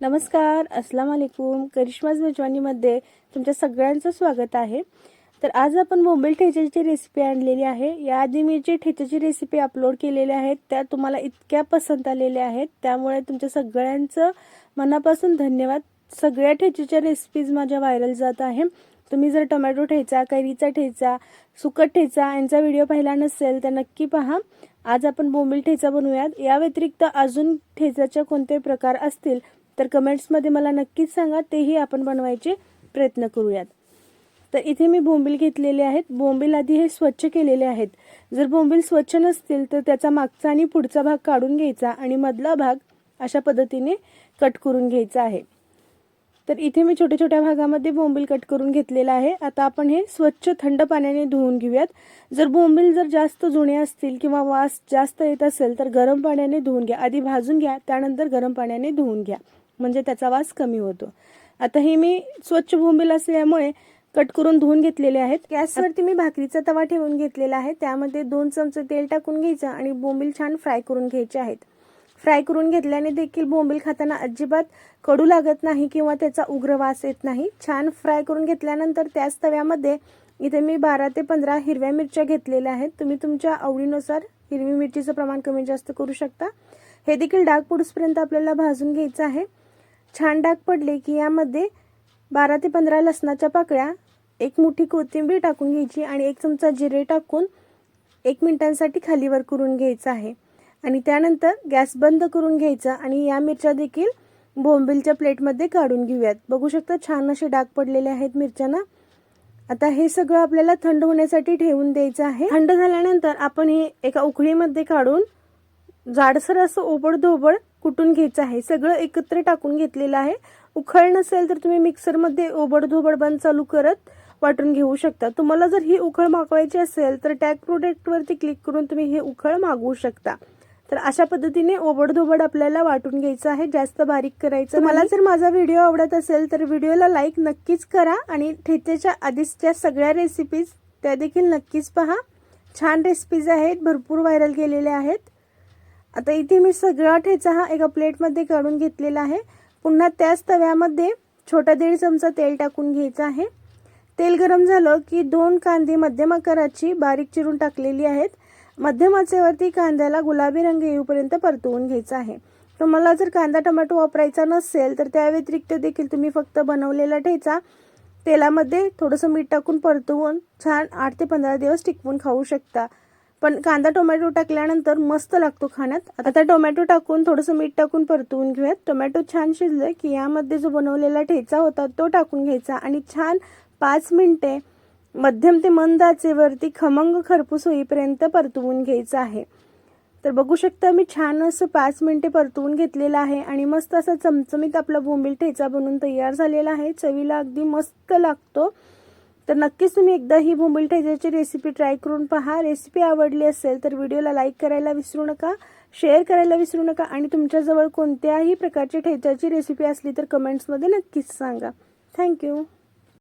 नमस्कार अस्सलाम वालेकुम. करिश्माज मेजवानीमध्ये तुमच्या सगळ्यांचं स्वागत आहे. तर आज आपण बोंबेल ठेच्याची रेसिपी आणलेली आहे. याआधी मी जे ठेच्याची रेसिपी अपलोड केलेल्या आहेत त्या तुम्हाला इतक्या पसंत आलेल्या आहेत. त्यामुळे तुमच्या सगळ्यांचं मनापासून धन्यवाद. सगळ्या ठेच्याच्या रेसिपीज माझ्या व्हायरल जात आहे. तुम्ही जर टोमॅटो ठेचा कैरीचा ठेचा सुकट ठेचा यांचा व्हिडिओ पाहिला नसेल तर नक्की पहा. आज आपण बोंबील ठेचा बनवूयात. या व्यतिरिक्त अजून ठेचाचे कोणते प्रकार असतील तर कमेंट्समध्ये मला नक्कीच सांगा तेही आपण बनवायचे प्रयत्न करूयात. तर इथे मी बोंबील घेतलेले आहेत. बोंबील आधी हे स्वच्छ केलेले आहेत. जर बोंबील स्वच्छ नसतील तर त्याचा मागचा आणि पुढचा भाग काढून घ्यायचा आणि मधला भाग अशा पद्धतीने कट करून घ्यायचा आहे. तर इथे मी छोट्या छोट्या भागामध्ये बोंबील कट करून घेतलेला आहे. आता आपण हे स्वच्छ थंड पाण्याने धुवून घेऊयात. जर बोंबील जर जास्त जुने असतील किंवा वास जास्त येत असेल तर गरम पाण्याने धुवून घ्या. आधी भाजून घ्या त्यानंतर गरम पाण्याने धुवून घ्या. म्हणजे त्याचा वास कमी होतो. आता हे मी स्वच्छ बोंबील असल्यामुळे कट करून धुवून घेतलेले आहेत. गॅसवरती मी भाकरीचा तवा ठेवून घेतलेला आहे. त्यामध्ये दोन चमचे तेल टाकून घ्यायचं आणि बोंबील छान फ्राय करून घ्यायचे आहेत. फ्राय करून घेतल्याने देखील बोंबील खाताना अजिबात कडू लागत नाही किंवा त्याचा उग्र वास येत नाही. छान फ्राय करून घेतल्यानंतर त्याच तव्यामध्ये इथे मी बारा ते पंधरा हिरव्या मिरच्या घेतलेल्या आहेत. तुम्ही तुमच्या आवडीनुसार हिरवी मिरचीचं प्रमाण कमी जास्त करू शकता. हे देखील डाग पुडूसपर्यंत आपल्याला भाजून घ्यायचं आहे. छान डाग पडले की यामध्ये बारा ते पंधरा लसणाच्या पाकळ्या एक मुठी कोथिंबीर टाकून घ्यायची आणि एक चमचा जिरे टाकून एक मिनिटांसाठी खालीवर करून घ्यायचं आहे. आणि त्यानंतर गॅस बंद करून घ्यायचा आणि या मिरच्या देखील बोंबिलच्या प्लेटमध्ये काढून घेऊयात. बघू शकता छान असे डाग पडलेले आहेत मिरच्यांना. आता हे सगळं आपल्याला थंड होण्यासाठी ठेवून द्यायचं आहे. थंड झाल्यानंतर आपण हे एका उकळीमध्ये काढून जाडसर असं ओबड धोबड कुटून घ्यायचं आहे. सगळं एकत्र टाकून घेतलेलं आहे. उखळ नसेल तर तुम्ही मिक्सरमध्ये ओबड बंद चालू करत वाटून घेऊ शकता. तुम्हाला जर ही उखळ मागवायची असेल तर टॅग प्रोडक्टवरती क्लिक करून तुम्ही हे उखळ मागवू शकता. तर अशा पद्धतीने ओबडधोबड आपल्याला वाटून घ्यायचं आहे. जास्त बारीक करायचं मला जर माझा व्हिडिओ आवडत असेल तर व्हिडिओला लाईक नक्कीच करा आणि ठेच्याच्या आधीच्या सगळ्या रेसिपीज त्या देखील नक्कीच पहा. छान रेसिपीज आहेत. भरपूर व्हायरल केलेल्या आहेत. आता इथे मी सगळा ठेचा हा एका प्लेटमध्ये काढून घेतलेला आहे. पुन्हा त्याच तव्यामध्ये छोटा दीड चमचा तेल टाकून घ्यायचं आहे. तेल गरम झालं की दोन कांदे मध्यम आकाराची बारीक चिरून टाकलेली आहेत. मध्यम आचेवरती कांद्याला गुलाबी रंग येऊपर्यंत परतवून घ्यायचा आहे. तुम्हाला जर कांदा टोमॅटो वापरायचा नसेल तर त्या व्यतिरिक्त देखील तुम्ही फक्त बनवलेला ठेचा तेलामध्ये थोडंसं मीठ टाकून परतवून छान आठ ते पंधरा दिवस टिकवून खाऊ शकता. पण कांदा टोमॅटो टाकल्यानंतर मस्त लागतो खाण्यात. आता टोमॅटो टाकून थोडंसं मीठ टाकून परतवून घेऊयात. टोमॅटो छान शिजले की यामध्ये जो बनवलेला ठेचा होता तो टाकून घ्यायचा आणि छान पाच मिनिटे मध्यम ते मंद आचेवरती खमंग खरपूस होईपर्यंत परतवून घ्यायचं आहे. तर बघू शकता मी छान असं पाच मिनिटे परतवून घेतलेलं आहे आणि मस्त असा चमचमीत आपला बोंबील ठेचा बनवून तयार झालेला आहे. चवीला अगदी मस्त लागतो. तर नक्कीच तुम्ही एकदा ही बोंबील ठेच्याची रेसिपी ट्राय करून पहा. रेसिपी आवडली असेल तर व्हिडिओला लाईक करायला विसरू नका शेअर करायला विसरू नका आणि तुमच्याजवळ कोणत्याही प्रकारची ठेच्याची रेसिपी असली तर कमेंट्समध्ये नक्कीच सांगा. थँक्यू